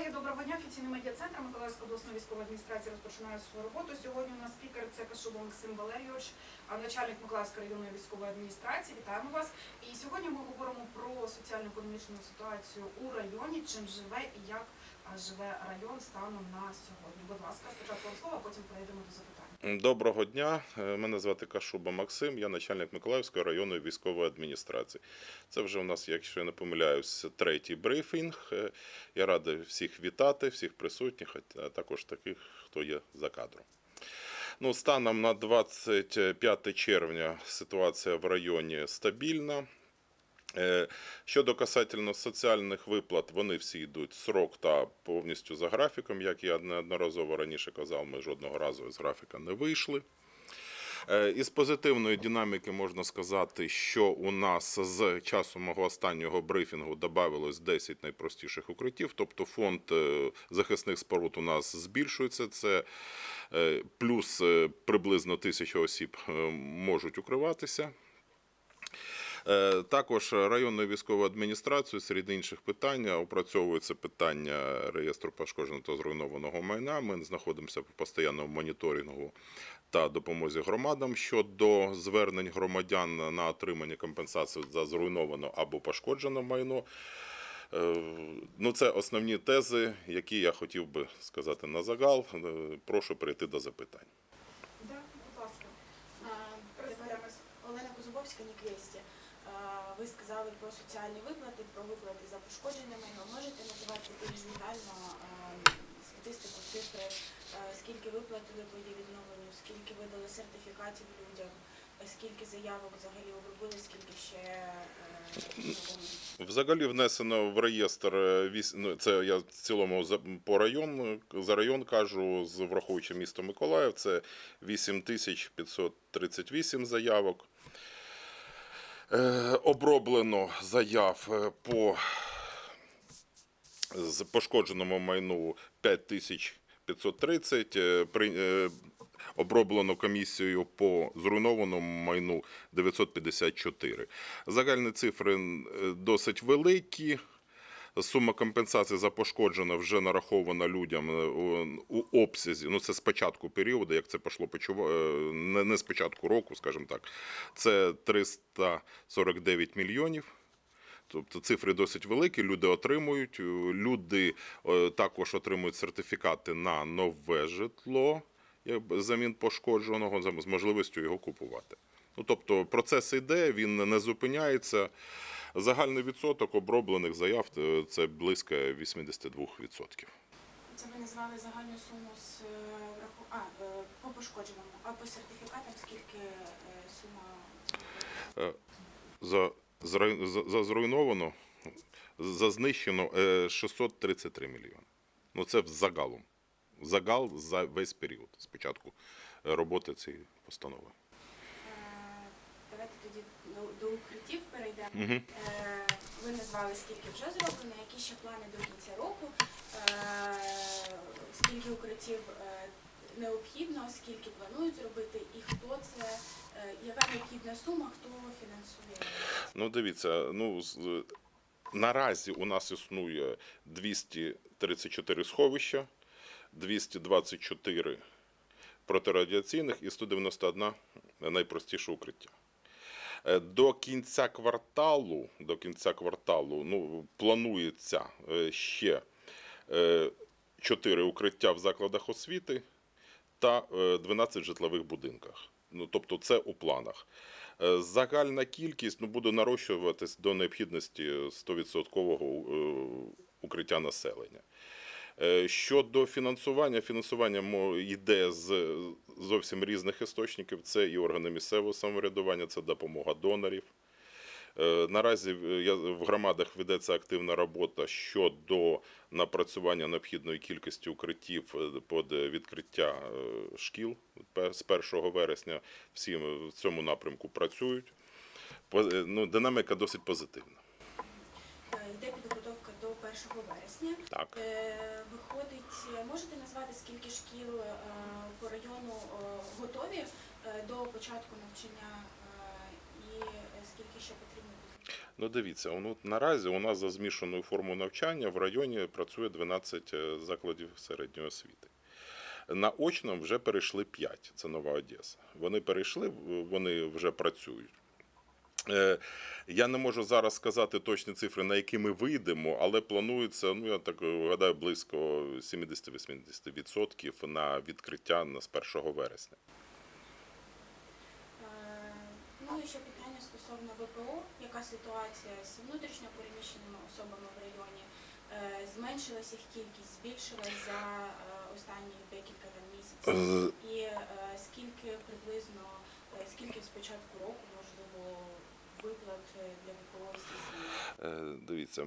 Колеги, доброго дня. Офіційний медіа-центр Миколаївської обласної військової адміністрації розпочинає свою роботу. Сьогодні у нас спікер це Кашуба Максим Валерійович, начальник Миколаївської районної військової адміністрації. Вітаємо вас. І сьогодні ми говоримо про соціально-економічну ситуацію у районі, чим живе і як живе район станом на сьогодні. Будь ласка, спочатку вам слово, а потім перейдемо до запитань. Доброго дня. Е, Мене звати Кашуба Максим, я начальник Миколаївської районної військової адміністрації. Це вже у нас, якщо я не помиляюсь, третій брифінг. Е, Я радий всіх вітати, всіх присутніх, а також таких, хто є за кадром. Ну, станом на 25 червня ситуація в районі стабільна. Е, Щодо касательно соціальних виплат, вони всі йдуть срок та повністю за графіком. Як я неодноразово раніше казав, ми жодного разу з графіка не вийшли. Е, Із позитивної динаміки можна сказати, що у нас з часу мого останнього брифінгу додавалось 10 найпростіших укриттів, тобто фонд е, захисних споруд у нас збільшується. Це плюс приблизно тисяча осіб можуть укриватися. Е, Також районною військовою адміністрацією серед інших питань опрацьовується питання реєстру пошкодженого та зруйнованого майна. Ми знаходимося в постійному моніторингу та допомозі громадам щодо звернень громадян на отримання компенсації за зруйноване або пошкоджене майно. Е, Ну, це основні тези, які я хотів би сказати на загал. Е, Прошу перейти до запитань. Да, будь ласка. Олена Кузубовська, Ніквесті. Ви сказали про соціальні виплати, про виплати за пошкодження майно. Можете називати більш детально статистику, цифри, скільки виплатили по її відновленню, скільки видали сертифікатів людям, скільки заявок взагалі обробили, скільки ще е. Взагалі внесено в реєстр е, ну, це я в цілому по район за район кажу, з враховуючи місто Миколаїв, це 8538 заявок. Е, Оброблено заяв е, по з пошкодженому майну 5530, е, оброблено комісією по зруйнованому майну 954. Загальні цифри досить великі. Сума компенсації за пошкоджене вже нарахована людям е, у- обсязі. Ну це з початку періоду, як це пішло е, не, з початку року, скажімо так. Це 349 мільйонів. Тобто цифри досить великі, люди отримують. е, Люди також отримують сертифікати на нове житло замін пошкодженого з можливістю його купувати. Ну, тобто процес йде, він не зупиняється. Загальний відсоток оброблених заяв е, це близько 82%. Це ви назвали загальну суму з е, а, е, по пошкодженому, а по сертифікатам скільки сума? За, за, за зруйновано, за знищено е, 633 мільйони. Ну це загалом. Загал за весь період з початку е, роботи цієї постанови. Давайте тоді до, до укриттів перейдемо. Угу. Ви назвали, скільки вже зроблено, які ще плани до кінця року, е, скільки укриттів е, необхідно, скільки планують зробити, і хто це, яка необхідна сума, хто фінансує. Ну, дивіться, ну наразі у нас існує 234 сховища, 224 протирадіаційних і 191 найпростіше укриття. Е, До кінця кварталу, до кінця кварталу ну, планується е, ще 4 укриття в закладах освіти та е, 12 в житлових будинках. Ну, тобто це у планах. Е, Загальна кількість ну, буде нарощуватись до необхідності 100% е, укриття населення. Е, Щодо фінансування, фінансування йде з зовсім різних істочників. Це і органи місцевого самоврядування, це допомога донорів. Е, Наразі в громадах ведеться активна робота щодо напрацювання необхідної кількості укриттів е, під відкриття шкіл з 1 вересня. Всі в цьому напрямку працюють. Ну, динаміка досить позитивна. Е, Йде підготовка до 1 вересня. Так. Е, Виходить, можете назвати, скільки шкіл е, по району е, готові до початку навчання і скільки ще потрібно буде? Ну, дивіться, ну, наразі у нас за змішаною формою навчання в районі працює 12 е, закладів середньої освіти. На очном вже перейшли 5, це Нова Одеса. Вони перейшли, вони вже працюють. Е, Я не можу зараз сказати точні цифри, на які ми вийдемо, але планується, ну я так гадаю, близько 70-80% на відкриття на з 1 вересня. Е, Ну і ще питання стосовно ВПО. Яка ситуація з внутрішньо переміщеними особами в районі? Е, Зменшилась їх кількість, збільшилась за е, останні декілька місяців? Е, І е, скільки приблизно, е, скільки з початку року можливо виплат е? Е, Дивіться,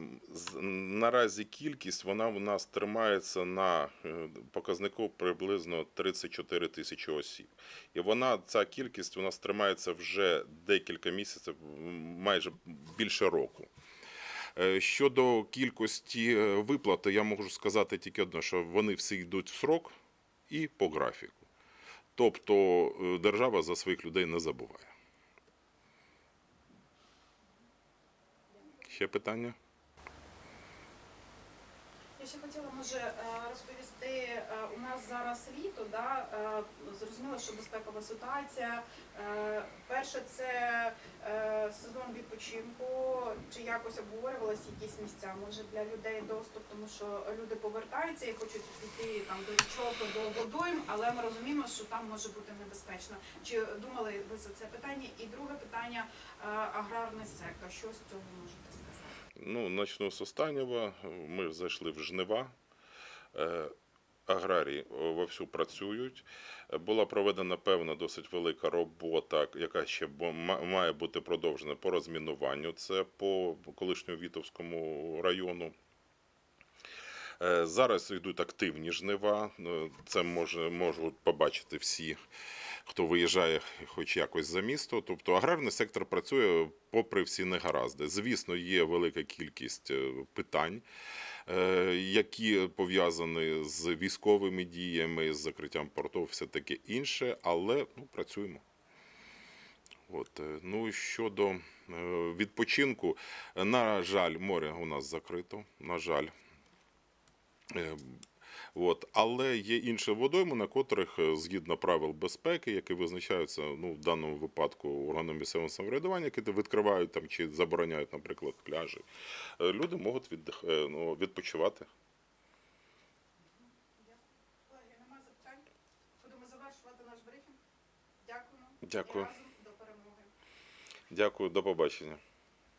наразі кількість вона у нас тримається на е, показнику приблизно 34 тисячі осіб. І вона, ця кількість у нас тримається вже декілька місяців, майже більше року. Щодо кількості виплати, я можу сказати тільки одне, що вони всі йдуть в срок і по графіку. Тобто держава за своїх людей не забуває. Ще питання? Я ще хотіла може е, розповісти. е, У нас зараз літо, да е, зрозуміло, що безпекова ситуація. Перше, це сезон відпочинку. Чи якось обговорювалися якісь місця? Може для людей доступ, тому що люди повертаються і хочуть піти там до річок, до водойм, але ми розуміємо, що там може бути небезпечно. Чи думали ви за це питання? І друге питання аграрний сектор. Що з цього можете? Ну, начну з останнього. Ми зайшли в жнива. Е, Аграрії вовсю працюють. Е, Була проведена певна досить велика робота, яка ще має бути продовжена по розмінуванню. Це по колишньому Вітовському району. Е, Зараз йдуть активні жнива. Е, Це можуть побачити всі, хто виїжджає хоч якось за місто. Тобто аграрний сектор працює попри всі негаразди. Звісно, є велика кількість е, питань, е, які пов'язані з військовими діями, з закриттям портів, все таке інше, але ну, працюємо. От, е, ну, щодо відпочинку, на жаль, море у нас закрито. На жаль, От. Але є інші водойми, на котрих е, згідно правил безпеки, які визначаються ну, в даному випадку органом місцевого самоврядування, які відкривають там чи забороняють, наприклад, пляжі, е, люди можуть віддих... е, ну, відпочивати. Колеги, немає запитань? Будемо завершувати наш брифінг. Дякуємо. Дякую. І разом до перемоги. Дякую, до побачення.